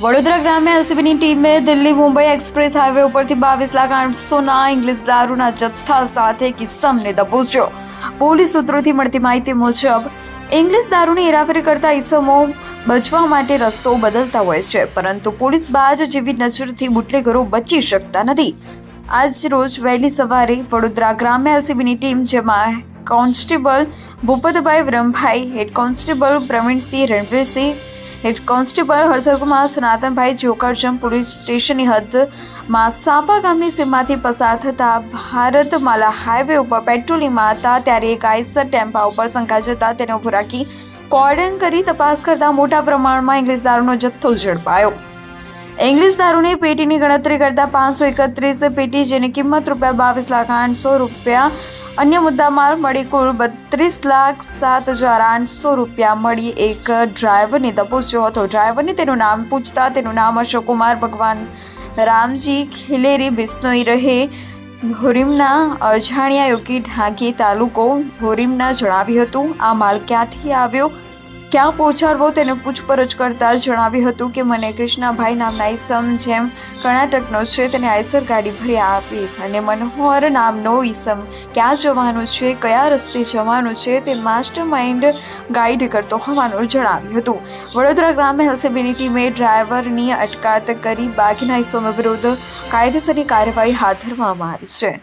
વડોદરા ગ્રામે એલસીબીની ટીમે Delhi Mumbai express highway ઉપરથી બાવીસ લાખ આઠસોના ઇંગ્લિશ દારૂના જથ્થા સાથે કિસ્સમને દબોચ્યો. પોલીસ સૂત્રોથી મળતી માહિતી મુજબ, ઇંગ્લિશ દારૂની હેરાફેરી કરતા ઈસમો બચવા માટે રસ્તો બદલતા હોય છે, પરંતુ પોલીસ બાજ જેવી નજરથી બુટલેગરો બચી શકતા નથી. આજ રોજ વહેલી સવારે વડોદરા ગ્રામ્ય એલસીબીની ટીમ, જેમાં constable Bhupatbhai Vrambhai, head constable Pravinsinh Ranvirsinh head constable Harshalkumar, Sanatanbhai જોકરજમ police સ્ટેશનની હદમાં સાપા ગામની સીમમાંથી પસાર થતા ભારતમાલા હાઈવે ઉપર પેટ્રોલિંગમાં હતા, ત્યારે એક આઈસર ટેમ્પા ઉપર શંકા જતા તેને ઊભો રાખી કોર્ડન કરી તપાસ કરતા મોટા પ્રમાણમાં ઇંગ્લિશ દારૂનો જથ્થો ઝડપાયો. ઇંગ્લિશ દારૂની પેટીની ગણતરી કરતા પાંચસો એકત્રીસ પેટી જેની કિંમત રૂપિયા બાવીસ લાખ આઠસો રૂપિયા અન્ય મુદ્દામાલ મળી કુલ બત્રીસ લાખ સાત હજાર આઠસો રૂપિયા મળી એક ડ્રાઈવરને દબોચ્યો હતો. ડ્રાઈવરને તેનું નામ પૂછતા તેનું નામ અશોકકુમાર ભગવાન. રામજી ખિલેરી બિસ્નોઈ રહે. ધોરીમના અજાણ્યા યોગી ઢાંકી તાલુકો ધોરીમના જણાવ્યું હતું, આ માલ ક્યાંથી આવ્યો? ક્યાં પહોંચાડવો તેને પૂછપરછ કરતા જણાવ્યું હતું કે મને કૃષ્ણાભાઈ નામના ઈસમ જેમ કર્ણાટકનો છે, તેને આયસર ગાડી ભરી આપી અને મનોહર નામનો ઈસમ ક્યાં જવાનું છે, કયા રસ્તે જવાનું છે તે માસ્ટર માઇન્ડ ગાઈડ કરતો હોવાનું જણાવ્યું હતું. વડોદરા ગ્રામ્ય એલસીબીની ટીમે ડ્રાઈવરની અટકાત કરી બાકીના ઈસમો વિરુદ્ધ કાયદેસરની કાર્યવાહી હાથ ધરવામાં આવી છે.